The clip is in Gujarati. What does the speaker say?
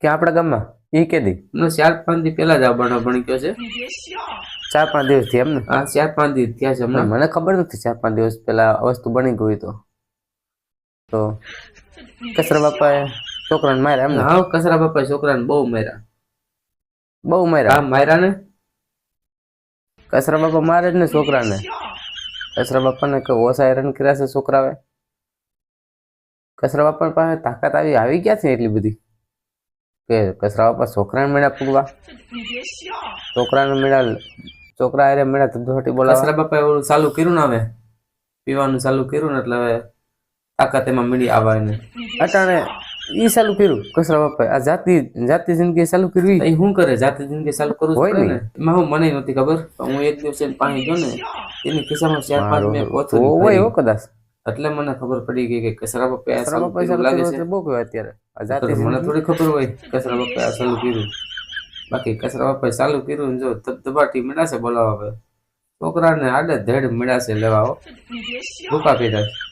કે આપણા ગામમાં? ઈ કે દી. ચાર પાંચ દી પહેલા જ આ ભણી બની ગયો છે. ચાર પાંચ દિવસથી એમ ને આ ચાર પાંચ દિવસ થયા છે હમણાં. મને ખબર નથી ચાર પાંચ દિવસ પહેલા વસ્તુ બની ગઈ તો. તો કચરા બાપાએ છોકરાને માર્યા એમને? હા કસરા બાપા છોકરાને બહુ માર્યા. બહુ માર્યા? આ માર્યા ને? કસરા બાપા મારે જ ને છોકરાને. કચરા બાપાને કે ઓછા હેરાન કર્યા છે છોકરાએ. કસરા બાપા પાસે તાકાત આવી આવી ક્યાં છે એટલી બધી? કે કચરા બાપા છોકરાને મેળા પૂગવા? છોકરાને મેળા છોકરા અરે મેળા ધબધબાટી બોલા કસરા બાપા એવું ચાલુ કર્યું ને હવે? પીવાનું ચાલુ કર્યું ને એટલે હવે તાકાત એમાં મળી આવા એને. અટાણે ઈ ચાલુ કર્યું કચરા બાપા આ જાતિ જાતિ જિંદગી ચાલુ કરવી એ શું કરે? જાતિ જિંદગી ચાલુ કરવું હોય ને. એમાં હું મને નથી ખબર. હું એક દિવસે પાણી ગયો ને એની ખિસ્સામાં ચાર પાંચ મેં મારો હોય. હો કદાચ. એટલે મને ખબર પડી ગઈ કે કસરા પપ્પા આ બાપાએ કર્યું લાગે છે. બહુ કહેવાય અત્યારે. મને થોડી ખબર હોય કચરા પપ્પા આ ચાલુ કર્યું. બાકી કચરા બાપાએ ચાલુ કર્યું જો ધબધબાટી મળ્યા છે બોલાવા છોકરાને આડે ધેડ મળ્યા છે લેવાઓ ભૂકા કર્યા છે.